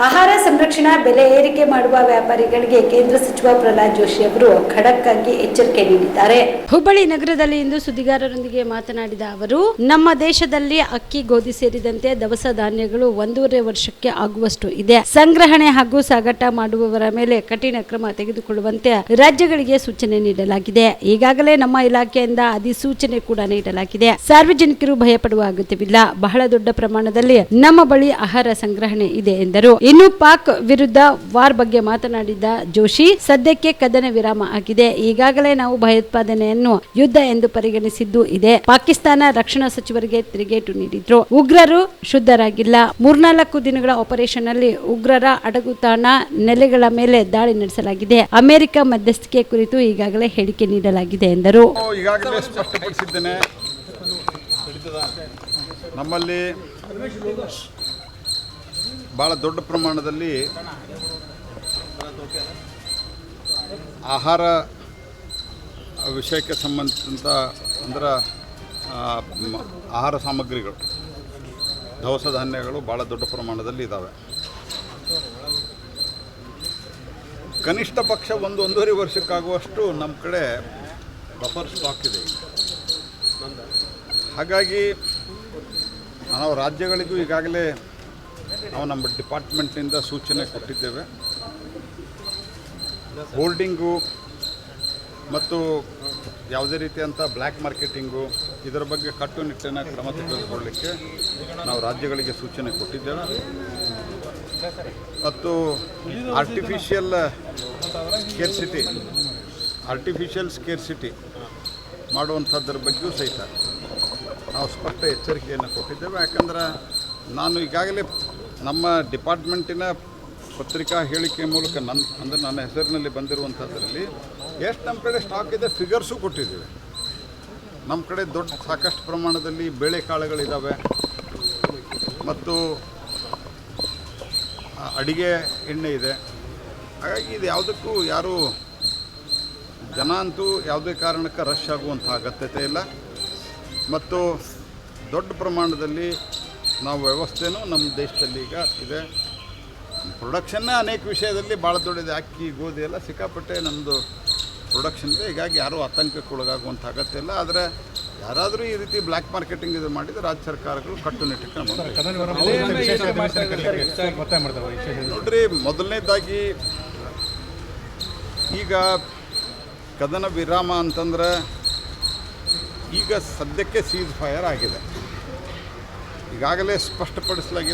ಆಹಾರ ಸಂರಕ್ಷಣಾ ಬೆಲೆ ಏರಿಕೆ ಮಾಡುವ ವ್ಯಾಪಾರಿಗಳಿಗೆ ಕೇಂದ್ರ ಸಚಿವ ಪ್ರಹ್ಲಾದ್ ಜೋಶಿ ಅವರು ಖಡಕ್ ಆಗಿ ಎಚ್ಚರಿಕೆ ನೀಡಿದ್ದಾರೆ. ಹುಬ್ಬಳ್ಳಿ ನಗರದಲ್ಲಿ ಇಂದು ಸುದ್ದಿಗಾರರೊಂದಿಗೆ ಮಾತನಾಡಿದ ಅವರು, ನಮ್ಮ ದೇಶದಲ್ಲಿ ಅಕ್ಕಿ, ಗೋಧಿ ಸೇರಿದಂತೆ ದವಸ ಧಾನ್ಯಗಳು ಒಂದೂವರೆ ವರ್ಷಕ್ಕೆ ಆಗುವಷ್ಟು ಇದೆ. ಸಂಗ್ರಹಣೆ ಹಾಗೂ ಸಾಗಾಟ ಮಾಡುವವರ ಮೇಲೆ ಕಠಿಣ ಕ್ರಮ ತೆಗೆದುಕೊಳ್ಳುವಂತೆ ರಾಜ್ಯಗಳಿಗೆ ಸೂಚನೆ ನೀಡಲಾಗಿದೆ. ಈಗಾಗಲೇ ನಮ್ಮ ಇಲಾಖೆಯಿಂದ ಅಧಿಸೂಚನೆ ಕೂಡ ನೀಡಲಾಗಿದೆ. ಸಾರ್ವಜನಿಕರು ಭಯಪಡುವ ಅಗತ್ಯವಿಲ್ಲ. ಬಹಳ ದೊಡ್ಡ ಪ್ರಮಾಣದಲ್ಲಿ ನಮ್ಮ ಬಳಿ ಆಹಾರ ಸಂಗ್ರಹಣೆ ಇದೆ ಎಂದರು. ಇನ್ನು ಪಾಕ್ ವಿರುದ್ಧ ವಾರ್ ಬಗ್ಗೆ ಮಾತನಾಡಿದ ಜೋಶಿ, ಸದ್ಯಕ್ಕೆ ಕದನ ವಿರಾಮ ಆಗಿದೆ. ಈಗಾಗಲೇ ನಾವು ಭಯೋತ್ಪಾದನೆಯನ್ನು ಯುದ್ಧ ಎಂದು ಪರಿಗಣಿಸಿದ್ದು ಇದೆ. ಪಾಕಿಸ್ತಾನ ರಕ್ಷಣಾ ಸಚಿವರಿಗೆ ತಿರುಗೇಟು ನೀಡಿದ್ರು. ಉಗ್ರರು ಶುದ್ಧರಾಗಿಲ್ಲ. ಮೂರ್ನಾಲ್ಕು ದಿನಗಳ ಆಪರೇಷನ್ ಅಲ್ಲಿ ಉಗ್ರರ ಅಡಗುತಾಣ ನೆಲೆಗಳ ಮೇಲೆ ದಾಳಿ ನಡೆಸಲಾಗಿದೆ. ಅಮೆರಿಕ ಮಧ್ಯಸ್ಥಿಕೆ ಕುರಿತು ಈಗಾಗಲೇ ಹೇಳಿಕೆ ನೀಡಲಾಗಿದೆ ಎಂದರು. ನಮ್ಮಲ್ಲಿ ಭಾಳ ದೊಡ್ಡ ಪ್ರಮಾಣದಲ್ಲಿ ಆಹಾರ ವಿಷಯಕ್ಕೆ ಸಂಬಂಧಿಸಿದಂಥ ಅಂದ್ರೆ ಆಹಾರ ಸಾಮಗ್ರಿಗಳು, ದವಸ ಧಾನ್ಯಗಳು ಭಾಳ ದೊಡ್ಡ ಪ್ರಮಾಣದಲ್ಲಿ ಇದ್ದಾವೆ ಕನಿಷ್ಠ ಪಕ್ಷ ಒಂದು ಒಂದೂವರೆ ವರ್ಷಕ್ಕಾಗುವಷ್ಟು ನಮ್ಮ ಕಡೆ ಬಫರ್ ಸ್ಟಾಕ್ ಇದೆ. ಹಾಗಾಗಿ ನಾವು ರಾಜ್ಯಗಳಿಗೂ ಈಗಾಗಲೇ ನಾವು ನಮ್ಮ ಡಿಪಾರ್ಟ್ಮೆಂಟ್ನಿಂದ ಸೂಚನೆ ಕೊಟ್ಟಿದ್ದೇವೆ. ಹೋಲ್ಡಿಂಗು ಮತ್ತು ಯಾವುದೇ ರೀತಿಯಂಥ ಬ್ಲ್ಯಾಕ್ ಮಾರ್ಕೆಟಿಂಗು ಇದರ ಬಗ್ಗೆ ಕಟ್ಟುನಿಟ್ಟಿನ ಕ್ರಮ ತೆಗೆದುಕೊಳ್ಳಲಿಕ್ಕೆ ನಾವು ರಾಜ್ಯಗಳಿಗೆ ಸೂಚನೆ ಕೊಟ್ಟಿದ್ದೇವೆ. ಮತ್ತು ಆರ್ಟಿಫಿಷಿಯಲ್ ಸ್ಕೇರ್ಸಿಟಿ ಆರ್ಟಿಫಿಷಿಯಲ್ ಸ್ಕೇರ್ಸಿಟಿ ಮಾಡುವಂಥದ್ರ ಬಗ್ಗೆಯೂ ಸಹಿತ ನಾವು ಸ್ಪಷ್ಟ ಎಚ್ಚರಿಕೆಯನ್ನು ಕೊಟ್ಟಿದ್ದೇವೆ. ಯಾಕಂದ್ರೆ ನಾನು ಈಗಾಗಲೇ ನಮ್ಮ ಡಿಪಾರ್ಟ್ಮೆಂಟಿನ ಪತ್ರಿಕಾ ಹೇಳಿಕೆ ಮೂಲಕ ನನ್ನ ಅಂದರೆ ನನ್ನ ಹೆಸರಿನಲ್ಲಿ ಬಂದಿರುವಂಥದ್ರಲ್ಲಿ ಎಷ್ಟು ನಮ್ಮ ಕಡೆ ಸ್ಟಾಕ್ ಇದೆ ಫಿಗರ್ಸು ಕೊಟ್ಟಿದ್ದೀವಿ. ನಮ್ಮ ಕಡೆ ದೊಡ್ಡ ಸಾಕಷ್ಟು ಪ್ರಮಾಣದಲ್ಲಿ ಬೇಳೆಕಾಳುಗಳಿದ್ದಾವೆ ಮತ್ತು ಅಡಿಗೆ ಎಣ್ಣೆ ಇದೆ. ಹಾಗಾಗಿ ಇದು ಯಾವುದಕ್ಕೂ ಯಾರೂ ಜನ ಅಂತೂ ಯಾವುದೇ ಕಾರಣಕ್ಕೆ ರಶ್ ಆಗುವಂಥ ಅಗತ್ಯತೆ ಇಲ್ಲ. ಮತ್ತು ದೊಡ್ಡ ಪ್ರಮಾಣದಲ್ಲಿ ನಾವು ವ್ಯವಸ್ಥೆನೂ ನಮ್ಮ ದೇಶದಲ್ಲಿ ಈಗ ಇದೆ. ಪ್ರೊಡಕ್ಷನ್ನೇ ಅನೇಕ ವಿಷಯದಲ್ಲಿ ಭಾಳ ದೊಡ್ಡದಿದೆ. ಅಕ್ಕಿ ಗೋಧಿ ಎಲ್ಲ ಸಿಕ್ಕಾಪಟ್ಟೆ ನಮ್ಮದು ಪ್ರೊಡಕ್ಷನ್ಗೆ ಇದೆ. ಹೀಗಾಗಿ ಯಾರೂ ಆತಂಕಕ್ಕೆ ಒಳಗಾಗುವಂಥ ಅಗತ್ಯ ಇಲ್ಲ. ಆದರೆ ಯಾರಾದರೂ ಈ ರೀತಿ ಬ್ಲ್ಯಾಕ್ ಮಾರ್ಕೆಟಿಂಗ್ ಇದು ಮಾಡಿದರೆ ರಾಜ್ಯ ಸರ್ಕಾರಗಳು ಕಟ್ಟುನಿಟ್ಟಿನ ನೋಡ್ರಿ ಮೊದಲನೇದಾಗಿ ಈಗ ಕದನ ವಿರಾಮ ಅಂತಂದ್ರೆ ಈಗ ಸದ್ಯಕ್ಕೆ ಸೀಸ್ ಫೈರ್ ಆಗಿದೆ. ಈಗಾಗಲೇ ಸ್ಪಷ್ಟಪಡಿಸಲಾಗಿದೆ.